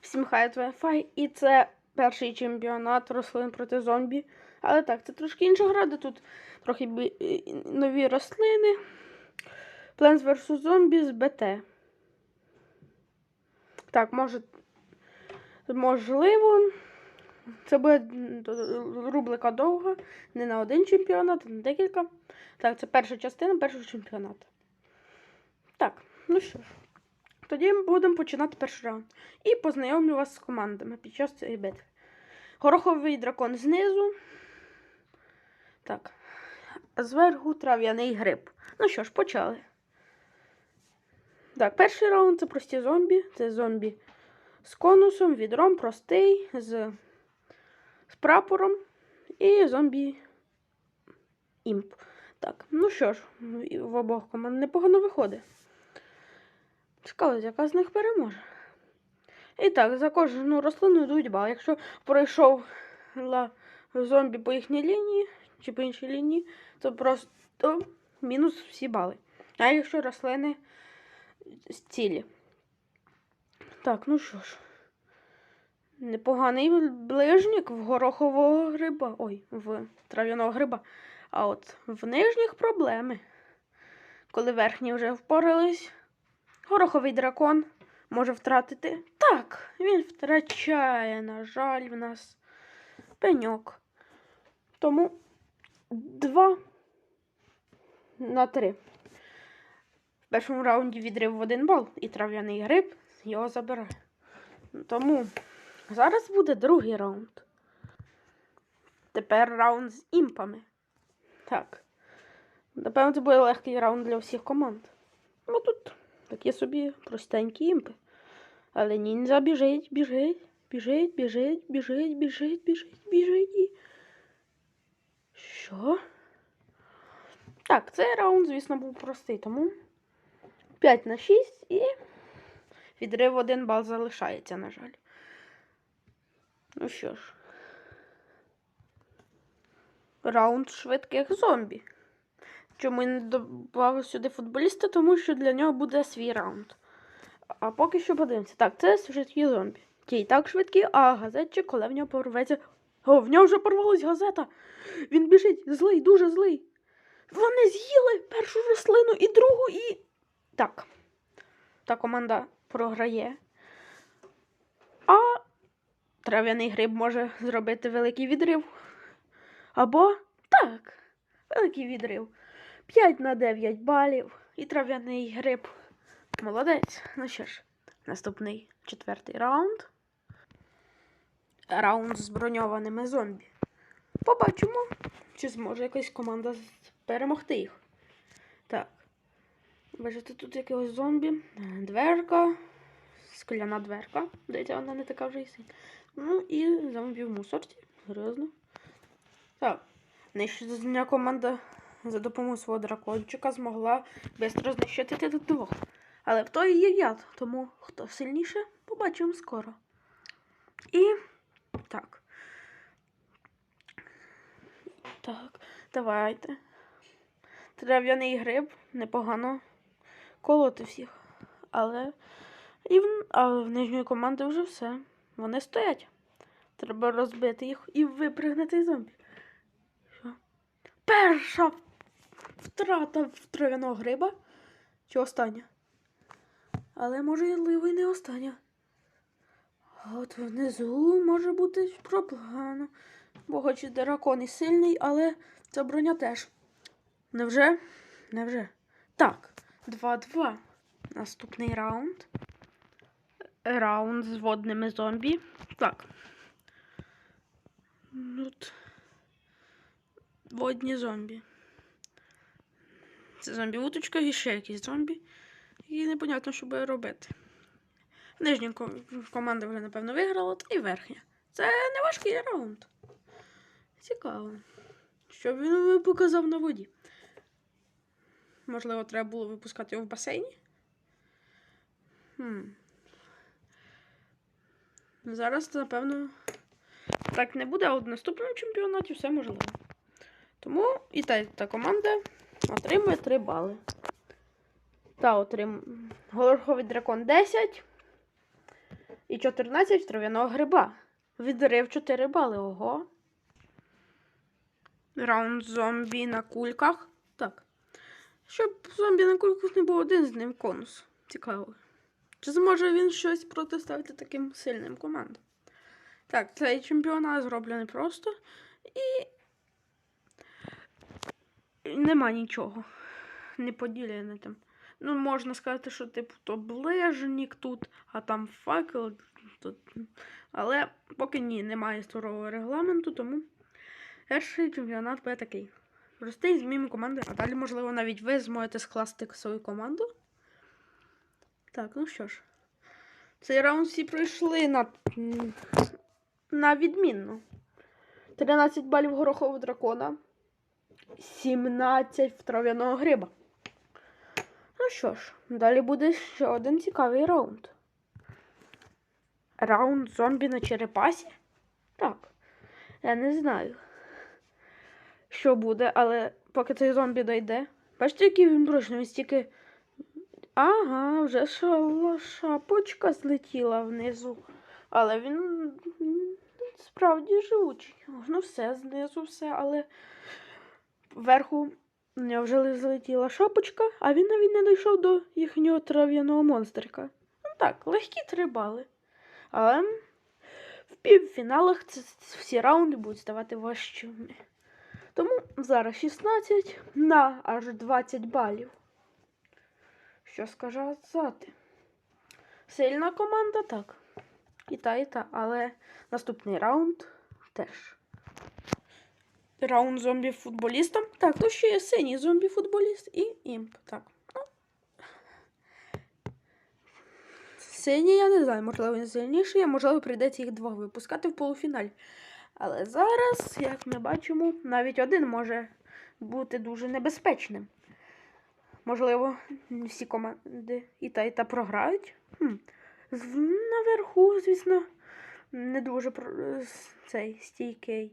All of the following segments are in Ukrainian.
Всім хай Wi-Fi. І це перший чемпіонат рослин проти зомбі. Але так, це трошки інша гра, де тут трохи бі- нові рослини. Plants vs. Zombies BT. Так, може. Можливо. Це буде рубрика довга. Не на один чемпіонат, а на декілька. Так, це перша частина першого чемпіонату. Так, ну що ж. Тоді будемо починати перший раунд. І познайомлю вас з командами під час цієї битви. Гороховий дракон знизу. Так. Зверху трав'яний гриб. Ну що ж, почали. Так, перший раунд це прості зомбі. Це зомбі з конусом, відром, простий, з, з прапором і зомбі імп. Так, ну що ж, в обох команд непогано виходить. Цікаво, яка з них переможе. І так, за кожну рослину йдуть бал. Якщо пройшов зомбі по їхній лінії чи по іншій лінії, то просто мінус всі бали. А якщо рослини цілі. Так, ну що ж. Непоганий ближнік в горохового гриба. Ой, в трав'яного гриба. А от в нижніх проблеми. Коли верхні вже впорались, гороховий дракон може втратити. Так, він втрачає, на жаль, в нас пеньок. Тому два на три. В першому раунді відрив в один бал і трав'яний гриб його забирає. Тому зараз буде другий раунд. Тепер раунд з імпами. Так. Напевно, це буде легкий раунд для всіх команд. Ну тут такі собі простенькі імпи. Але ніндзя біжить, біжить, біжить, біжить, біжить, біжить, біжить, біжить. і- Що? Так, цей раунд, звісно, був простий, тому 5 на 6 і відрив один бал залишається, на жаль. Ну що ж. Раунд швидких зомбі. Чому я не додав сюди футболіста, тому що для нього буде свій раунд. А поки що подивимося. Так, це швидкі зомбі. Ті і так швидкі, а газетчик, коли в нього порветься. О, в нього вже порвалась газета. Він біжить, злий, дуже злий. Вони з'їли першу рослину і другу, і. Так. Та команда програє. А трав'яний гриб може зробити великий відрив. Або так, великий відрив. 5 на 9 балів. І трав'яний гриб. Молодець. Ну що ж, наступний четвертий раунд. Раунд з броньованими зомбі. Побачимо, чи зможе якась команда перемогти їх. Так. Бачите, тут якогось зомбі. Дверка. Скляна дверка. Дивіться, вона не така вже і. Ну і зомбі в мусорці. Серйозно. Так. Нещодня команда за допомогою свого дракончика змогла швидко знищити двох. Але в той є яд, тому хто сильніше, побачимо скоро. І так. Так, давайте. Трав'яний гриб непогано колоти всіх. Але і в, а в нижньої команди вже все. Вони стоять. Треба розбити їх і випригнути зомбі. Перша втрата трав'яного гриба. Чи остання? Але можливо і не остання. А от внизу може бути проблема. Бо хоч і дракон і сильний, але ця броня теж. Невже? Невже? Так, 2-2. Наступний раунд. Раунд з водними зомбі. Так. Тут. Водні зомбі. Це зомбі-уточка і ще якісь зомбі. І непонятно, що буде робити. Нижня команда вже, напевно, виграла, та й верхня. Це не важкий раунд. Цікаво. Що він показав на воді? Можливо, треба було випускати його в басейні? Хм. Зараз, напевно, так не буде, а от в наступному чемпіонаті все можливо. Тому і та, та команда отримує 3 бали. Та отрим... Гороховий дракон 10. І 14 трав'яного гриба. Відрив 4 бали. Ого. Раунд зомбі на кульках. Так. Щоб зомбі на кульках не був один з ним конус. Цікаво. Чи зможе він щось протиставити таким сильним командам? Так, цей чемпіонат зроблений просто. І. Нема нічого. Не поділене там. Ну, можна сказати, що типу то ближнік тут, а там факел. Тут. Але поки ні, немає старого регламенту, тому перший чемпіонат буде такий. Простий, зміни команди, а далі, можливо, навіть ви зможете скласти свою команду. Так, ну що ж. Цей раунд всі пройшли на, на відмінно. 13 балів горохового дракона. 17 в трав'яного гриба. Ну що ж, далі буде ще один цікавий раунд. Раунд зомбі на черепасі? Так. Я не знаю, що буде, але поки цей зомбі дойде. Бачите, який він прочний, він стільки. Ага, вже шапочка злетіла внизу. Але він справді живучий. Ну, все, знизу все, але вверху у нього вже злетіла шапочка, а він навіть не дійшов до їхнього трав'яного монстрика. Ну так, легкі три бали. Але в півфіналах всі раунди будуть ставати важчими. Тому зараз 16 на аж 20 балів. Що сказати? Сильна команда, так. І та, і та, але наступний раунд теж. Раунд зомбі-футболістом. Так, то ще є синій зомбі-футболіст і імп. Так. Ну. Синій, я не знаю, можливо, він сильніший, а можливо, прийдеться їх двох випускати в полуфіналі. Але зараз, як ми бачимо, навіть один може бути дуже небезпечним. Можливо, всі команди і та, і та програють. Хм. Наверху, звісно, не дуже цей стійкий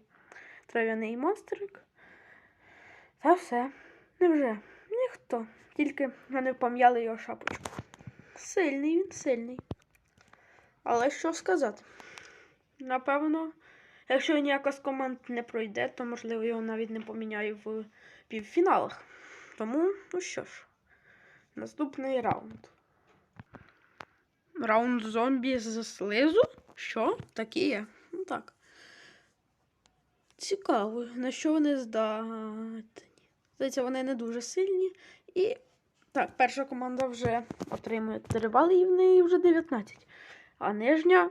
трав'яний монстрик. Та все. Невже? Ніхто. Тільки вони пом'яли його шапочку. Сильний він, сильний. Але що сказати? Напевно, якщо ніяка з команд не пройде, то можливо його навіть не поміняю в півфіналах. Тому, ну що ж, наступний раунд. Раунд зомбі з слизу? Що? Такі є? Ну так. Цікаво, на що вони здатні. Здається, вони не дуже сильні. І так, перша команда вже отримує 3 бали, і в неї вже 19. А нижня.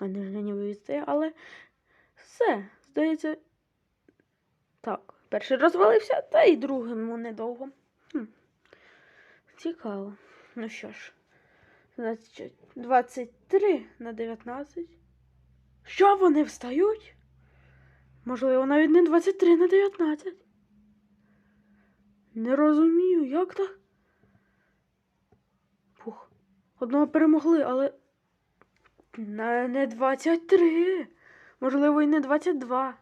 А нижня не вивести, але все, здається. Так, перший розвалився, та й другому недовго. Хм. Цікаво. Ну що ж, значить, 23 на 19. Що вони встають? Можливо, навіть не 23 на 19. Не розумію, як так? Фух. Одного перемогли, але. Не, не 23. Можливо, і не 22.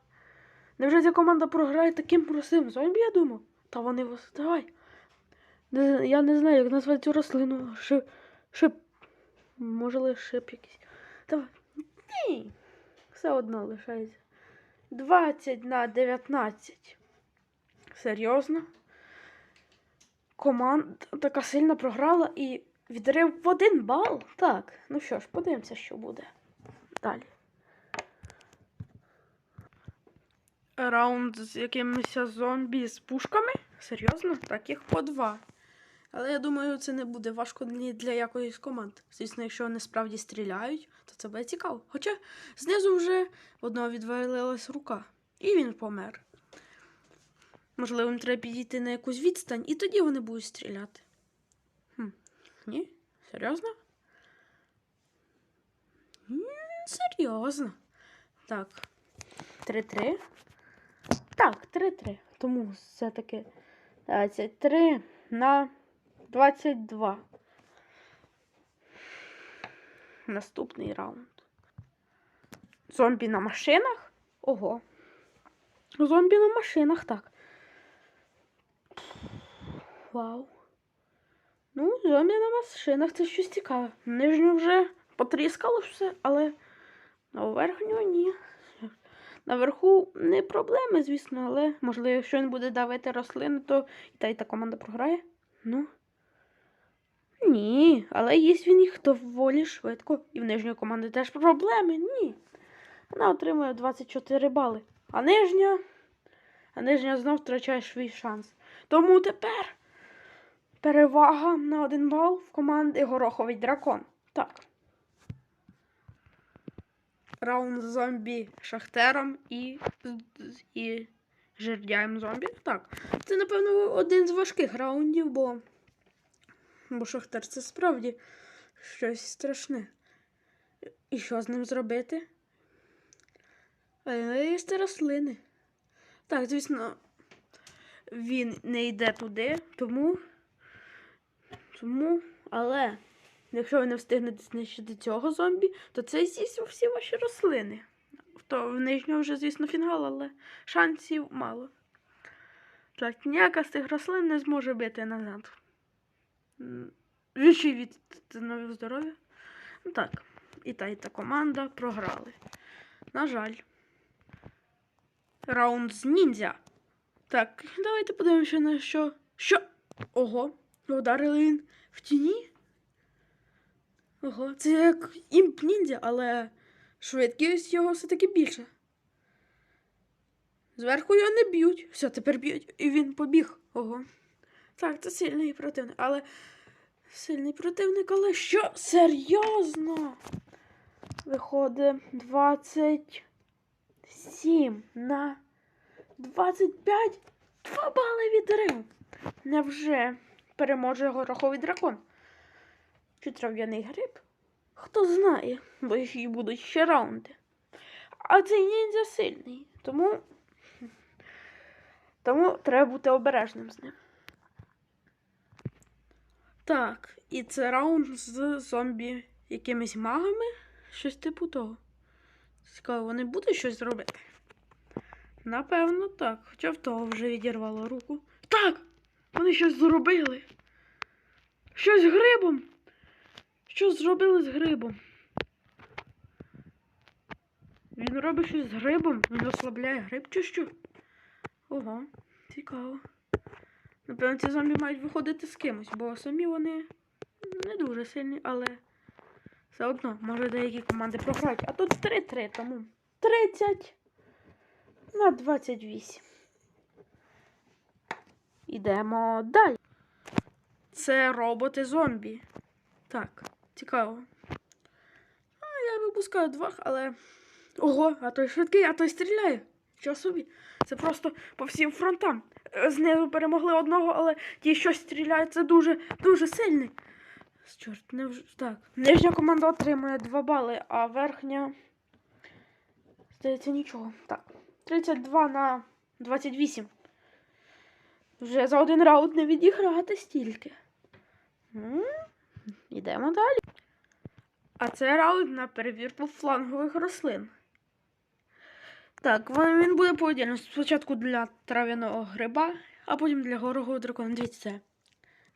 Невже ця команда програє таким простим зомбі, я думав? Та вони. Не, я не знаю, як назвати цю рослину. Шип. Шип. Може, шип якийсь. Давай. Ні. Все одно лишається. 20 на 19. Серйозно? Команда така сильно програла і відрив в один бал. Так, ну що ж, подивимося, що буде далі. Раунд з якимись зомбі з пушками? Серйозно? Так, їх по два. Але я думаю, це не буде важко ні для якоїсь команд. Звісно, якщо вони справді стріляють, то це буде цікаво. Хоча знизу вже одного відвалилась рука, і він помер. Можливо, їм треба підійти на якусь відстань, і тоді вони будуть стріляти. Хм. Ні? Серйозно? Серйозно. Так. 3-3. Так, 3-3. Тому все-таки 23 на 22. Наступний раунд. Зомбі на машинах? Ого. Зомбі на машинах, так. Вау. Ну, зомбі на машинах це щось цікаве. Нижню вже потріскало все, але на верхню ні. Наверху не проблеми, звісно, але можливо, якщо він буде давити рослини, то і та і та команда програє. Ну. Ні, але їсть він їх доволі швидко. І в нижньої команди теж проблеми. Ні. Вона отримує 24 бали. А нижня. А нижня знов втрачає свій шанс. Тому тепер перевага на один бал в команди Гороховий дракон. Так. Раунд з зомбі шахтером і, і жердяєм зомбі. Так. Це, напевно, один з важких раундів, бо, бо шахтер це справді щось страшне. І що з ним зробити? Е, Їсти рослини. Так, звісно, він не йде туди, тому. Тому, але якщо ви не встигнете знищити цього зомбі, то це з'їсть всі ваші рослини. То в нижнього вже, звісно, фінал, але шансів мало. Так, ніяка з тих рослин не зможе бити назад. Й від нових здоров'я. Ну так, і та, і та команда програли. На жаль. Раунд з ніндзя. Так, давайте подивимося на що. Що? Ого, він в тіні. Ого, це як імп ніндзя, але швидкість його все-таки більше. Зверху його не б'ють. Все, тепер б'ють. І він побіг. Ого. Так, це сильний противник, але. Сильний противник, але що? Серйозно? Виходить 27 на 25. Два бали відрив. Невже переможе гороховий дракон? Чи трав'яний гриб? Хто знає, бо їх будуть ще раунди. А цей ніндзя сильний, тому. Тому треба бути обережним з ним. Так, і це раунд з зомбі якимись магами. Щось типу того. Цікаво, вони будуть щось робити? Напевно, так. Хоча в того вже відірвало руку. Так! Вони щось зробили. Щось з грибом. Що зробили з грибом? Він робить щось з грибом. Він ослабляє гриб чи що? Ого, цікаво. Напевно, ці зомбі мають виходити з кимось, бо самі вони не дуже сильні, але все одно, може деякі команди програють. А тут 3-3, тому 30 на 28. Ідемо далі. Це роботи зомбі. Так, цікаво. А, я випускаю двох, але. Ого, а той швидкий, а той стріляє. Що собі? Це просто по всім фронтам. Е, Знизу перемогли одного, але ті, що стріляють, це дуже, дуже сильний. Чорт, не вж... так. Нижня команда отримує 2 бали, а верхня. Здається, нічого. Так. 32 на 28. Вже за один раунд не відіграти стільки. М, Йдемо далі. А це раунд на перевірку флангових рослин. Так, він буде по отдельності. Спочатку для трав'яного гриба, а потім для горого дракона. Дивіться це.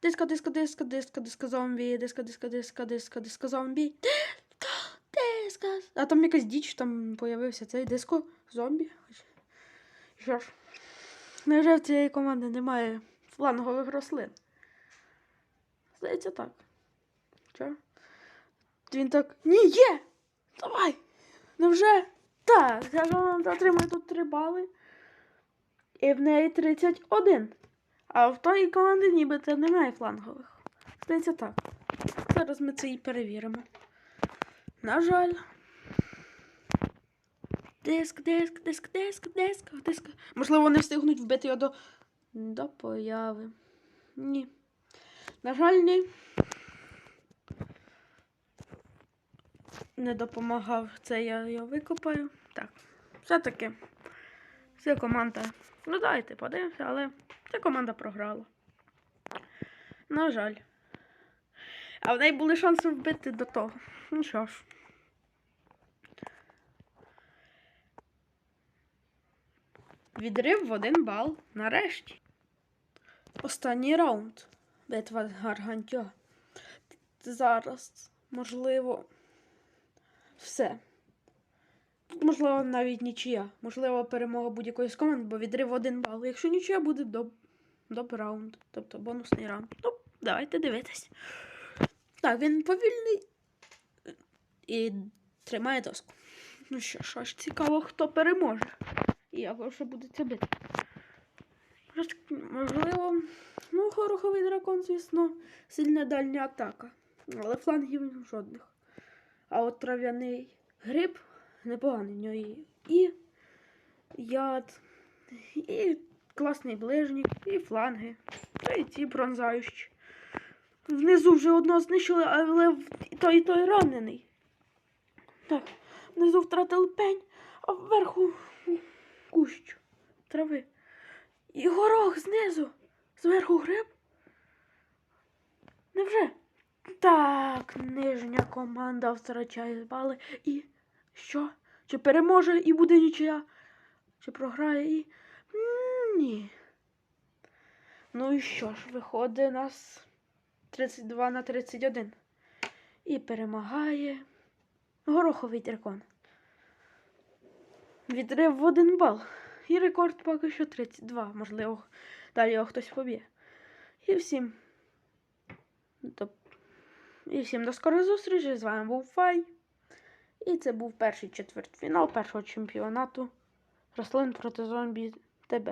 Диска, диска, диска, диска, диска зомбі, диска, диска, диска, диска, диска зомбі. Диска, диска. А там якась діч там появився цей диско зомбі. Що ж, невже в цієї команди немає флангових рослин? Здається, так. Що? Він так. Ні, є! Давай! Невже? Так, команда отримує тут 3 бали. І в неї 31. А в тої команди нібито немає флангових. Здається так. Зараз ми це і перевіримо. На жаль. Диск, диск, диск, диск, диск, диск. Можливо, вони встигнуть вбити його до. до появи. Ні. На жаль, ні. Не допомагав це, я його викопаю. Так. Все-таки. Ця команда. Ну, давайте подивимося, але ця команда програла. На жаль. А в неї були шанси вбити до того. Ну що ж. Відрив в один бал. Нарешті. Останній раунд. Битва Гаргантьо. Зараз, можливо, Все. Тут, можливо, навіть нічия. Можливо, перемога будь-якої з команд, бо відрив один бал. Якщо нічия буде до, до раунд, тобто бонусний раунд. Ну, давайте дивитись. Так, він повільний і тримає доску. Ну що що ж, цікаво, хто переможе. І як вже буде це бити. Можливо, ну, гороховий дракон, звісно, сильна дальня атака. Але флангів жодних. А от трав'яний гриб непоганий в нього і, яд, і класний ближнік, і фланги, та і ті бронзаючі. Внизу вже одного знищили, але той, і той ранений. Так, внизу втратили пень, а вверху кущ трави. І горох знизу, зверху гриб. Невже? Так, нижня команда втрачає бали. І що? Чи переможе і буде нічия? Чи програє і. Ні. Ну і що ж, виходить нас 32 на 31. І перемагає гороховий дракон. Відрив в один бал. І рекорд поки що 32. Можливо, далі його хтось поб'є. І всім. До... І всім до скорої зустрічі. З вами був Фай. І це був перший четвертьфінал першого чемпіонату рослин проти зомбі ТБ.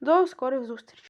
До скорих зустрічей.